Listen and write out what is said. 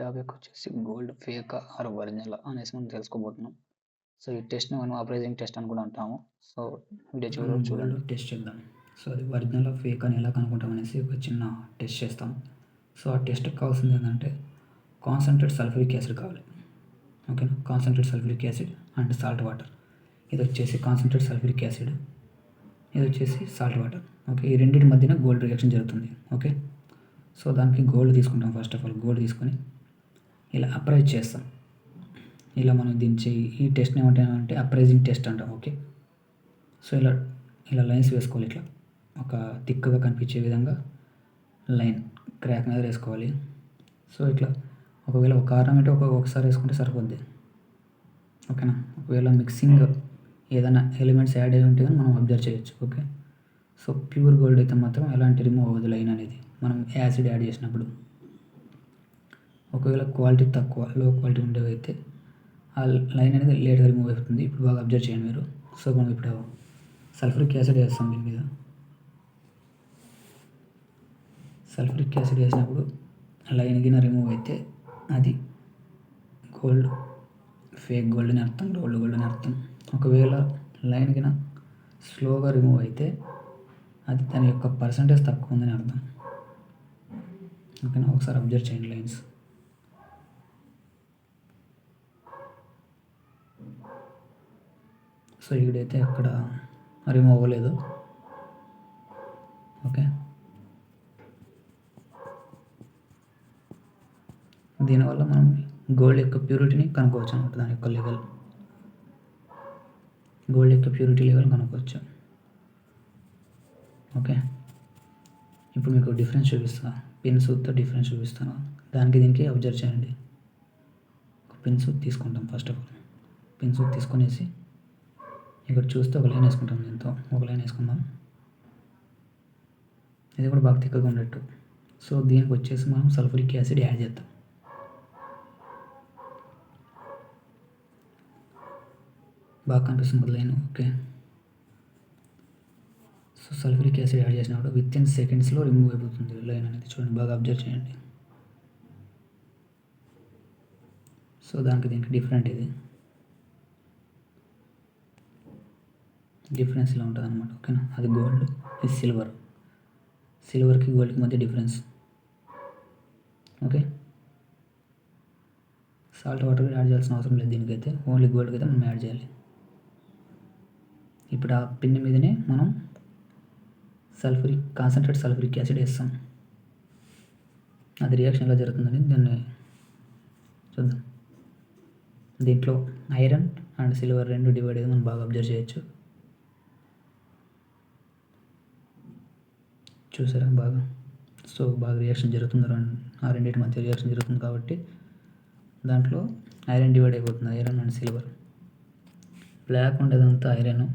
Topic వచ్చేసి gold fake are original అనేసి మనం తెలుసుకోబోతున్నాం. సో ఈ టెస్ట్ని మనం అప్రైజింగ్ టెస్ట్ అని కూడా అంటాము. సో వీడియో చూడండి. గోల్డ్ టెస్ట్ చేద్దాం. సో అది ఒరిజినల్ ఫేక్ అని ఎలా కనుక్కుంటాం అనేసి ఒక చిన్న టెస్ట్ చేస్తాం. సో ఆ టెస్ట్కి కావాల్సింది ఏంటంటే కాన్సన్ట్రేట్ సల్ఫ్యూరిక్ యాసిడ్ కావాలి. ఓకేనా concentrate sulphuric acid and salt water ఇది వచ్చేసి కాన్సన్ట్రేట్ సల్ఫ్యూరిక్ యాసిడ్ ఇది వచ్చేసి సాల్ట్ వాటర్ ఓకే ఈ రెండింటి మధ్యన గోల్డ్ రియాక్షన్ జరుగుతుంది. ఓకే సో దానికి గోల్డ్ తీసుకుంటాం ఫస్ట్ ఆఫ్ ఆల్ గోల్డ్ తీసుకొని ఇలా అప్రైజ్ చేస్తాం. ఇలా మనం దించి చేయి ఈ టెస్ట్ని ఏమంటామంటే అప్రైజింగ్ టెస్ట్ అంటాం ఓకే సో ఇలా ఇలా లైన్స్ వేసుకోవాలి ఇట్లా. ఒక తిక్కగా కనిపించే విధంగా లైన్ క్రాక్ మీద వేసుకోవాలి. సో ఇట్లా ఒకవేళ ఒక కారణం అంటే ఒక ఒకసారి వేసుకుంటే సరిపోద్ది. ఓకేనా? ఒకవేళ మిక్సింగ్ ఏదైనా ఎలిమెంట్స్ యాడ్ అయి ఉంటే కానీ మనం అబ్జర్వ్ చేయొచ్చు ఓకే సో ప్యూర్ గోల్డ్ అయితే మాత్రం ఎలాంటి రిమూవ్ అవ్వదు లైన్ అనేది. మనం యాసిడ్ యాడ్ చేసినప్పుడు. ఒకవేళ క్వాలిటీ తక్కువ లో క్వాలిటీ ఉండేవి అయితే ఆ లైన్ అనేది లేట్గా రిమూవ్ అవుతుంది ఇప్పుడు బాగా అబ్జర్వ్ చేయండి మీరు. సో మనం ఇప్పుడు సల్ఫరిక్ యాసిడ్ వేస్తాం దీని మీద. సల్ఫరిక్ యాసిడ్ వేసినప్పుడు లైన్ గిన రిమూవ్ అయితే అది గోల్డ్ ఫేక్ గోల్డ్ అని అర్థం రోల్డ్ గోల్డ్ అని అర్థం. ఒకవేళ లైన్ గిన స్లోగా రిమూవ్ అయితే అది దాని యొక్క పర్సంటేజ్ తక్కువ ఉందని అర్థం. ఓకేనా ఒకసారి అబ్జర్వ్ చేయండి లైన్స్ సో ఈడైతే అక్కడ రిమూవ్ అవ్వలేదు. ఓకే దీనివల్ల మనం గోల్డ్ యొక్క ప్యూరిటీని కనుక్కోవచ్చు అనమాట దాని యొక్క లెవెల్ గోల్డ్ యొక్క ప్యూరిటీ లెవెల్ కనుక్కోవచ్చు. ఓకే ఇప్పుడు మీకు డిఫరెన్స్ చూపిస్తా. పిన్ సూత్తో డిఫరెన్స్ చూపిస్తాను. దానికి దీనికి అబ్జర్వ్ చేయండి. ఒక పిన్ సూత్ తీసుకుంటాం ఫస్ట్ ఆఫ్ ఆల్. పిన్ సూత్ తీసుకునేసి ఇక్కడ చూస్తే ఒక లైన్ వేసుకుంటాం దీంతో. ఒక లైన్ వేసుకుందాం. ఇది కూడా బాగా తిక్కగా ఉండేట్టు. సో దీనికి వచ్చేసి మనం సల్ఫరిక్ యాసిడ్ యాడ్ చేద్దాం. బాగా కనిపిస్తుంది line. Okay. So sulphuric acid add చేసినప్పుడు విత్ ఇన్ సెకండ్స్లో రిమూవ్ అయిపోతుంది లైన్ అనేది చూడండి బాగా అబ్జర్వ్ చేయండి. సో దానికి దీనికి డిఫరెంట్ ఇది. డిఫరెన్స్ ఇలా ఉంటుంది అనమాట ఓకేనా? అది గోల్డ్ ఇది సిల్వర్ సిల్వర్కి గోల్డ్కి మధ్య difference okay salt water add చేయాల్సిన అవసరం లేదు దీనికైతే. ఓన్లీ గోల్డ్కి అయితే మనం యాడ్ చేయాలి. ఇప్పుడు ఆ పిన్ మీదనే మనం సల్ఫరిక్ కాన్సన్ట్రేట్ సల్ఫరిక్ యాసిడ్ వేస్తాం. అది రియాక్షన్ ఎలా జరుగుతుందని దాన్ని చూద్దాం. దీంట్లో ఐరన్ అండ్ సిల్వర్ రెండు డివైడ్ అయ్యి మనం బాగా అబ్జర్వ్ చేయొచ్చు. చూసారా బాగా? సో బాగా రియాక్షన్ జరుగుతుంది ఆ రెండింటి మధ్య రియాక్షన్ జరుగుతుంది కాబట్టి దాంట్లో ఐరన్ డివైడ్ అయిపోతుంది ఐరన్ అండ్ సిల్వర్. బ్లాక్ ఉండేదంతా ఐరన్.